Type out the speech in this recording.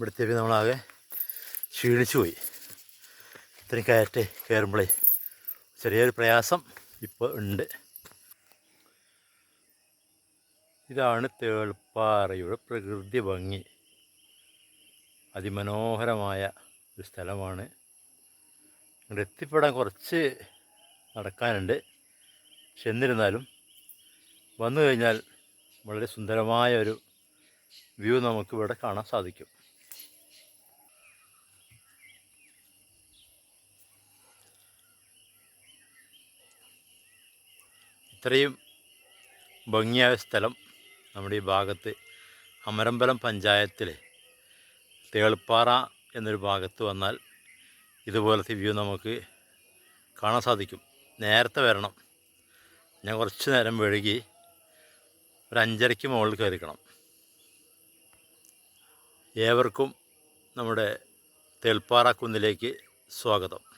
ഇവിടുത്തെ നമ്മളാകെ ക്ഷീണിച്ചു പോയി ഇത്രയും കയറ്റി കയറുമ്പോഴേ ചെറിയൊരു പ്രയാസം ഇപ്പോൾ ഉണ്ട്. ഇതാണ് തേൾപ്പാറയുടെ പ്രകൃതി ഭംഗി. അതിമനോഹരമായ ഒരു സ്ഥലമാണ്. ഇവിടെ എത്തിപ്പെടാൻ കുറച്ച് നടക്കാനുണ്ട്. പക്ഷെ എന്നിരുന്നാലും വന്നു കഴിഞ്ഞാൽ വളരെ സുന്ദരമായ ഒരു വ്യൂ നമുക്കിവിടെ കാണാൻ സാധിക്കും. ഇത്രയും ഭംഗിയായ സ്ഥലം നമ്മുടെ ഈ ഭാഗത്ത് അമരമ്പലം പഞ്ചായത്തിലെ തേൾപ്പാറ എന്നൊരു ഭാഗത്ത് വന്നാൽ ഇതുപോലത്തെ വ്യൂ നമുക്ക് കാണാൻ സാധിക്കും. നേരത്തെ വരണം. ഞാൻ കുറച്ച് നേരം വഴുകി ഒരു അഞ്ചരയ്ക്ക് മുകളിൽ കയറിക്കണം. ഏവർക്കും നമ്മുടെ തേൾപ്പാറ കുന്നിലേക്ക് സ്വാഗതം.